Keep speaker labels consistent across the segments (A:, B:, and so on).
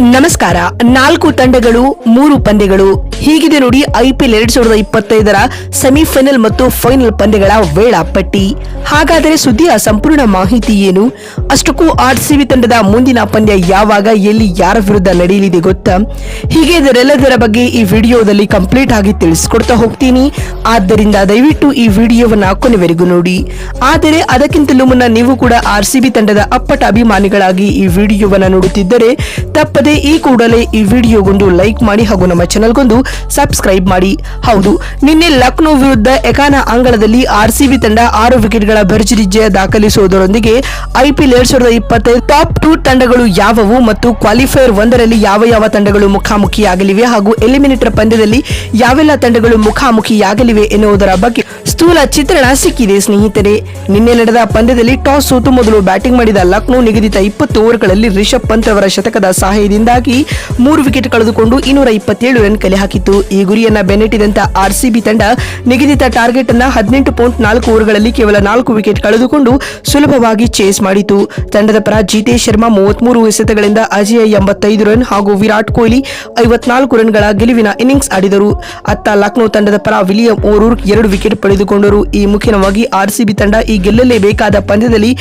A: ನಮಸ್ಕಾರ. ನಾಲ್ಕು ತಂಡಗಳು ಮೂರು ಪಂದ್ಯಗಳು. ಹೀಗಿದೆ ನೋಡಿ ಐಪಿಎಲ್ ಎರಡ್ ಸಾವಿರದ ಇಪ್ಪತ್ತೈದರ ಸೆಮಿಫೈನಲ್ ಮತ್ತು ಫೈನಲ್ ಪಂದ್ಯಗಳ ವೇಳಾಪಟ್ಟಿ. ಹಾಗಾದರೆ ಸುದ್ದಿಯ ಸಂಪೂರ್ಣ ಮಾಹಿತಿ ಏನು? ಅಷ್ಟಕ್ಕೂ ಆರ್ಸಿಬಿ ತಂಡದ ಮುಂದಿನ ಪಂದ್ಯ ಯಾವಾಗ, ಎಲ್ಲಿ, ಯಾರ ವಿರುದ್ಧ ನಡೆಯಲಿದೆ ಗೊತ್ತಾ? ಹೀಗೆ ಇದರೆಲ್ಲದರ ಬಗ್ಗೆ ಈ ವಿಡಿಯೋದಲ್ಲಿ ಕಂಪ್ಲೀಟ್ ಆಗಿ ತಿಳಿಸ್ಕೊಡ್ತಾ ಹೋಗ್ತೀನಿ. ಆದ್ದರಿಂದ ದಯವಿಟ್ಟು ಈ ವಿಡಿಯೋವನ್ನು ಕೊನೆವರೆಗೂ ನೋಡಿ. ಆದರೆ ಅದಕ್ಕಿಂತಲೂ ಮುನ್ನ ನೀವು ಕೂಡ ಆರ್ಸಿಬಿ ತಂಡದ ಅಪ್ಪಟ ಅಭಿಮಾನಿಗಳಾಗಿ ಈ ವಿಡಿಯೋವನ್ನು ನೋಡುತ್ತಿದ್ದರೆ, ತಪ್ಪದೆ ಈ ಕೂಡಲೇ ಈ ವಿಡಿಯೋಗೊಂದು ಲೈಕ್ ಮಾಡಿ ಹಾಗೂ ನಮ್ಮ ಚಾನಲ್ಗೊಂದು ಸಬ್ಸ್ಕ್ರೈಬ್ ಮಾಡಿ. ಹೌದು, ನಿನ್ನೆ ಲಕ್ನೋ ವಿರುದ್ಧ ಎಕಾನ ಅಂಗಳದಲ್ಲಿ ಆರ್ಸಿಬಿ ತಂಡ ಆರು ವಿಕೆಟ್ಗಳ ಭರ್ಜರಿ ಜಯ ದಾಖಲಿಸುವುದರೊಂದಿಗೆ ಐಪಿಎಲ್ ಎರಡ್ ಸಾವಿರದ ಇಪ್ಪತ್ತೈದು ಟಾಪ್ ಟೂ ತಂಡಗಳು ಯಾವುವು ಮತ್ತು ಕ್ವಾಲಿಫೈಯರ್ ಒಂದರಲ್ಲಿ ಯಾವ ಯಾವ ತಂಡಗಳು ಮುಖಾಮುಖಿಯಾಗಲಿವೆ ಹಾಗೂ ಎಲಿಮಿನೇಟರ್ ಪಂದ್ಯದಲ್ಲಿ ಯಾವೆಲ್ಲ ತಂಡಗಳು ಮುಖಾಮುಖಿಯಾಗಲಿವೆ ಎನ್ನುವುದರ ಬಗ್ಗೆ ಸ್ಥೂಲ ಚಿತ್ರಣ ಸಿಕ್ಕಿದೆ ಸ್ನೇಹಿತರೆ. ನಿನ್ನೆ ನಡೆದ ಪಂದ್ಯದಲ್ಲಿ ಟಾಸ್ ಸೋತು ಮೊದಲು ಬ್ಯಾಟಿಂಗ್ ಮಾಡಿದ ಲಕ್ನೋ ನಿಗದಿತ ಇಪ್ಪತ್ತು ಓವರ್ಗಳಲ್ಲಿ ರಿಷಬ್ ಪಂತ್ ಅವರ ಶತಕದ ಸಹಾಯದಿಂದಾಗಿ ಮೂರು ವಿಕೆಟ್ ಕಳೆದುಕೊಂಡು ಇನ್ನೂರ ಇಪ್ಪತ್ತೇಳು ರನ್ ಕಲೆ ಹಾಕಿತು ಈ ಗುರಿಯನ್ನ ಬೆನ್ನಟ್ಟಿದಂತ ಆರ್ಸಿಬಿ ತಂಡ ನಿಗದಿತ ಟಾರ್ಗೆಟ್ ಅನ್ನ ಹದಿನೆಂಟು ಪಾಯಿಂಟ್ ನಾಲ್ಕು ಓವರ್ಗಳಲ್ಲಿ ಕೇವಲ ನಾಲ್ಕು ವಿಕೆಟ್ ಕಳೆದುಕೊಂಡು ಸುಲಭವಾಗಿ ಚೇಸ್ ಮಾಡಿತು. ತಂಡದ ಪರ ಜಿತೇಶ್ ಶರ್ಮಾ ಮೂವತ್ಮೂರು ಎಸೆತಗಳಿಂದ ಅಜಯ ಎಂಬತ್ತೈದು ರನ್ ಹಾಗೂ ವಿರಾಟ್ ಕೊಹ್ಲಿ ಐವತ್ನಾಲ್ಕು ರನ್ಗಳ ಗೆಲುವಿನ ಇನ್ನಿಂಗ್ಸ್ ಆಡಿದರು. ಅತ್ತ ಲಕ್ನೋ ತಂಡದ ಪರ ವಿಲಿಯಂ ಓರೂರ್ ಎರಡು ವಿಕೆಟ್ ಪಡೆದುಕೊಂಡರು. ಈ ಮುಖ್ಯವಾಗಿ ಆರ್ಸಿಬಿ ತಂಡ ಈ ಗೆಲ್ಲಲೇಬೇಕಾದ ಪಂದ್ಯದಲ್ಲಿ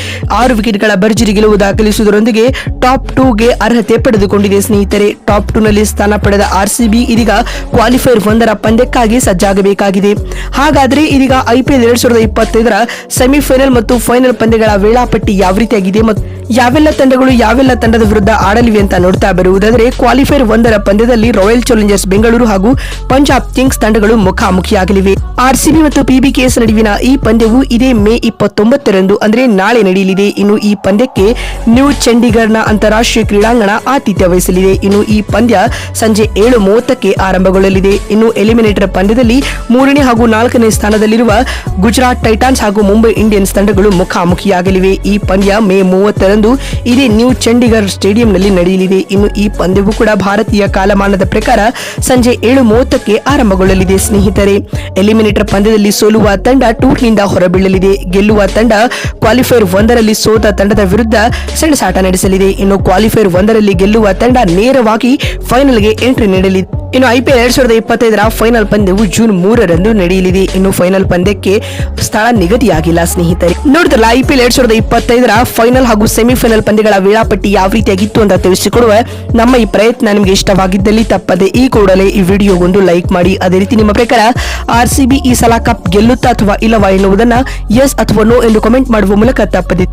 A: ಆರು ವಿಕೆಟ್ಗಳ ಭರ್ಜರಿ ಗೆಲುವು ದಾಖಲಿಸುವುದರೊಂದಿಗೆ ಟಾಪ್ ಟೂಗೆ ಅರ್ಹತೆ ಪಡೆದುಕೊಂಡಿದೆ ಸ್ನೇಹಿತರೆ. ಟಾಪ್ ಟೂನಲ್ಲಿ ಸ್ಥಾನ ಪಡೆದ ಆರ್ಸಿಬಿ ಇದೀಗ ಕ್ವಾಲಿಫೈರ್ ಒಂದರ ಪಂದ್ಯಕ್ಕಾಗಿ ಸಜ್ಜಾಗಬೇಕಾಗಿದೆ. ಹಾಗಾದರೆ ಇದೀಗ ಐಪಿಎಲ್ ಎರಡ್ ಸಾವಿರದ ಇಪ್ಪತ್ತೈದರ ಸೆಮಿಫೈನಲ್ ಮತ್ತು ಫೈನಲ್ ಪಂದ್ಯಗಳ ವೇಳಾಪಟ್ಟಿ ಯಾವ ರೀತಿಯಾಗಿದೆ ಮತ್ತು ಯಾವೆಲ್ಲ ತಂಡಗಳು ಯಾವೆಲ್ಲ ತಂಡದ ವಿರುದ್ಧ ಆಡಲಿವೆ ಅಂತ ನೋಡ್ತಾ ಬರುವುದಾದರೆ ಕ್ವಾಲಿಫೈರ್ ಒಂದರ ಪಂದ್ಯದಲ್ಲಿ ರಾಯಲ್ ಚಾಲೆಂಜರ್ಸ್ ಬೆಂಗಳೂರು ಹಾಗೂ ಪಂಜಾಬ್ ಕಿಂಗ್ಸ್ ತಂಡಗಳು ಮುಖಾಮುಖಿಯಾಗಲಿವೆ. ಆರ್ಸಿಬಿ ಮತ್ತು ಪಿಬಿಕೆಎಸ್ ನಡುವಿನ ಈ ಪಂದ್ಯವು ಇದೇ ಮೇ ಇಪ್ಪತ್ತೊಂಬತ್ತರಂದು ಅಂದ್ರೆ ನಾಳೆ ನಡೆಯಲಿದೆ. ಇನ್ನು ಈ ಪಂದ್ಯಕ್ಕೆ ನ್ಯೂ ಚಂಡೀಗಢನ ಅಂತಾರಾಷ್ಟ್ರೀಯ ಕ್ರೀಡಾಂಗಣ ಆತಿಥ್ಯ ವಹಿಸಲಿದೆ. ಇನ್ನು ಈ ಪಂದ್ಯ ಸಂಜೆ ಏಳು ಮೂವತ್ತಕ್ಕೆ ಆರಂಭಗೊಳ್ಳಲಿದೆ. ಇನ್ನು ಎಲಿಮಿನೇಟರ್ ಪಂದ್ಯದಲ್ಲಿ ಮೂರನೇ ಹಾಗೂ ನಾಲ್ಕನೇ ಸ್ಥಾನದಲ್ಲಿರುವ ಗುಜರಾತ್ ಟೈಟಾನ್ಸ್ ಹಾಗೂ ಮುಂಬೈ ಇಂಡಿಯನ್ಸ್ ತಂಡಗಳು ಮುಖಾಮುಖಿಯಾಗಲಿವೆ. ಈ ಪಂದ್ಯ ಮೇ ಮೂವತ್ತರಂದು ಇದೇ ನ್ಯೂ ಚಂಡೀಗಢ ಸ್ಟೇಡಿಯಂನಲ್ಲಿ ನಡೆಯಲಿದೆ. ಇನ್ನು ಈ ಪಂದ್ಯವು ಕೂಡ ಭಾರತೀಯ ಕಾಲಮಾನದ ಪ್ರಕಾರ ಸಂಜೆ ಏಳು ಮೂವತ್ತಕ್ಕೆ ಆರಂಭಗೊಳ್ಳಲಿದೆ, ಸ್ನೇಹಿತರೆ. ಎಲಿಮಿನೇಟರ್ ಪಂದ್ಯದಲ್ಲಿ ಸೋಲುವ ತಂಡ ಟೂರ್ನಿಂದ ಹೊರಬೀಳಲಿದೆ. ಗೆಲ್ಲುವ ತಂಡ ಕ್ವಾಲಿಫೈರ್ ಒಂದರಲ್ಲಿ ಸೋತ ತಂಡದ ವಿರುದ್ಧ ಸೆಣಸಾಟ ನಡೆಸಲಿದೆ. ಇನ್ನು ಕ್ವಾಲಿಫೈರ್ ಒಂದರಲ್ಲಿ ಗೆಲ್ಲುವ ತಂಡ ನೇರವಾಗಿ ಫೈನಲ್ಗೆ ಎಂಟ್ರಿ ನೀಡಲಿದೆ ಇನ್ನು ಐಪಿಎಲ್ ಎರಡ್ ಸಾವಿರದ ಇಪ್ಪತ್ತೈದರ ಫೈನಲ್ ಪಂದ್ಯವು ಜೂನ್ ಮೂರರಂದು ನಡೆಯಲಿದೆ. ಇನ್ನು ಫೈನಲ್ ಪಂದ್ಯಕ್ಕೆ ಸ್ಥಳ ನಿಗದಿಯಾಗಿಲ್ಲ ಸ್ನೇಹಿತರೆ. ನೋಡಿದ್ರಲ್ಲ ಐಪಿಎಲ್ ಎರಡ್ ಸಾವಿರದ ಇಪ್ಪತ್ತೈದರ ಫೈನಲ್ ಹಾಗೂ ಸೆಮಿಫೈನಲ್ ಪಂದ್ಯಗಳ ವೇಳಾಪಟ್ಟಿ ಯಾವ ರೀತಿಯಾಗಿತ್ತು ಅಂತ ತಿಳಿಸಿಕೊಡುವ ನಮ್ಮ ಈ ಪ್ರಯತ್ನ ನಿಮಗೆ ಇಷ್ಟವಾಗಿದ್ದಲ್ಲಿ ತಪ್ಪದೆ ಈ ಕೂಡಲೇ ಈ ವಿಡಿಯೋಗೊಂದು ಲೈಕ್ ಮಾಡಿ. ಅದೇ ರೀತಿ ನಿಮ್ಮ ಪ್ರಕಾರ ಆರ್ ಈ ಸಲ ಕಪ್ ಗೆಲ್ಲುತ್ತಾ ಅಥವಾ ಇಲ್ಲವಾ ಎನ್ನುವುದನ್ನ ಎಸ್ ಅಥವಾ ನೋ ಎಂದು ಕಮೆಂಟ್ ಮಾಡುವ ಮೂಲಕ ತಪ್ಪದೆ